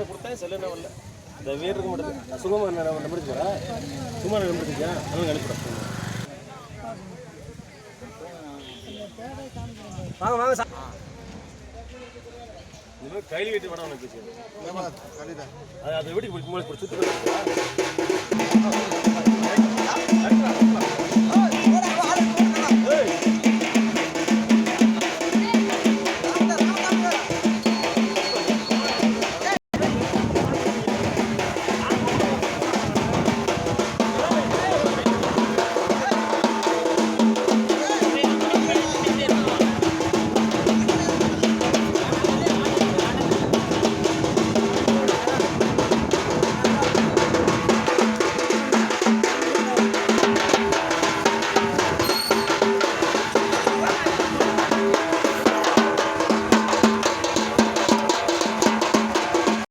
ஒன்று கொடுத்தேன் செல்லு வரல. இந்த வீரருக்கு மட்டும் சுகமாக என்ன நம்பர் இருக்கா சும்மா நம்பர் இருக்கா அவங்க அனுப்பிடுறேன். வாங்க வாங்க சார் இந்த கையில் வீட்டு படம் உனக்கு அது அதை வீட்டுக்கு போய் சுற்றி